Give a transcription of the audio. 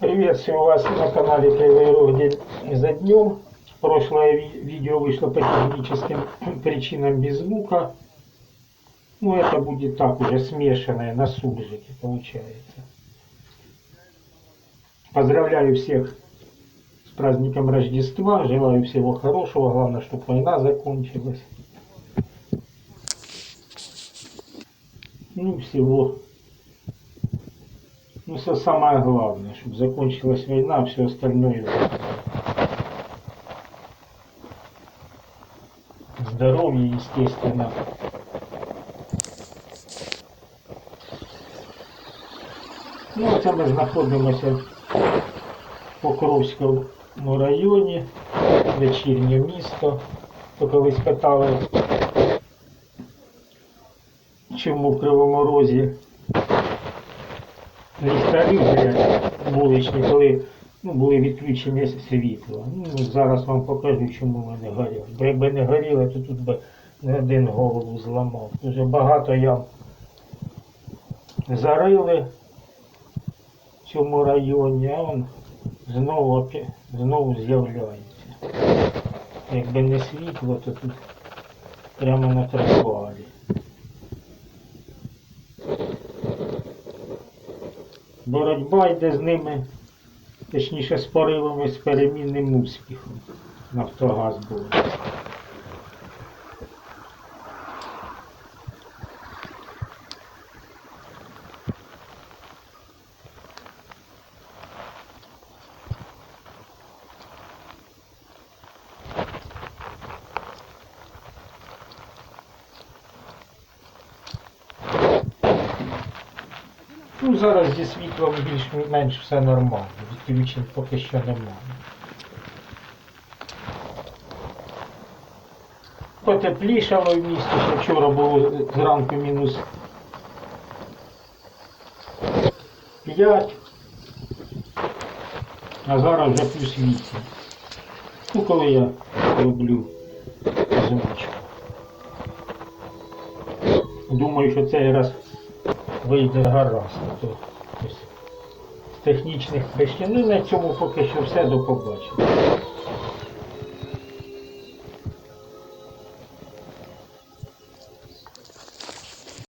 Приветствую вас на канале Кривой Рог День за днем. Прошлое ви- видео вышло по техническим причинам без звука. Ну, это будет так уже смешанное на суржике получается. Поздравляю всех с праздником Рождества. Желаю всего хорошего. Главное, чтобы война закончилась. Ну, всего ну, это самое главное, чтобы закончилась война, а все остальное. Здоровье, естественно. Ну, це ми знаходимося в Покровському районі, вечірнє місто. То колись питали, чому в Кривому Розі ліхтарі горять вуличні, коли ну, були відключення світла. Ну, зараз вам покажу, чому вони горять. Бо якби не горіли, то тут би не один голову зламав. Дуже багато ям зарили в цьому районі, а он знову, знову з'являється. Якби не світло, то тут прямо на тротуарі. Боротьба йде з ними, точніше з поривами з перемінним успіхом. Нафтогаз був. Ну, зараз зі світлом більш-менш все нормально. Відключень поки що немає. Потеплішало в місті, що вчора було зранку мінус 5, а зараз вже плюс 8. Ну, коли я роблю озвучку. Думаю, що цей раз вийде гаразд. Ось, з технічних причин. Ну, на цьому поки що все. До побачення.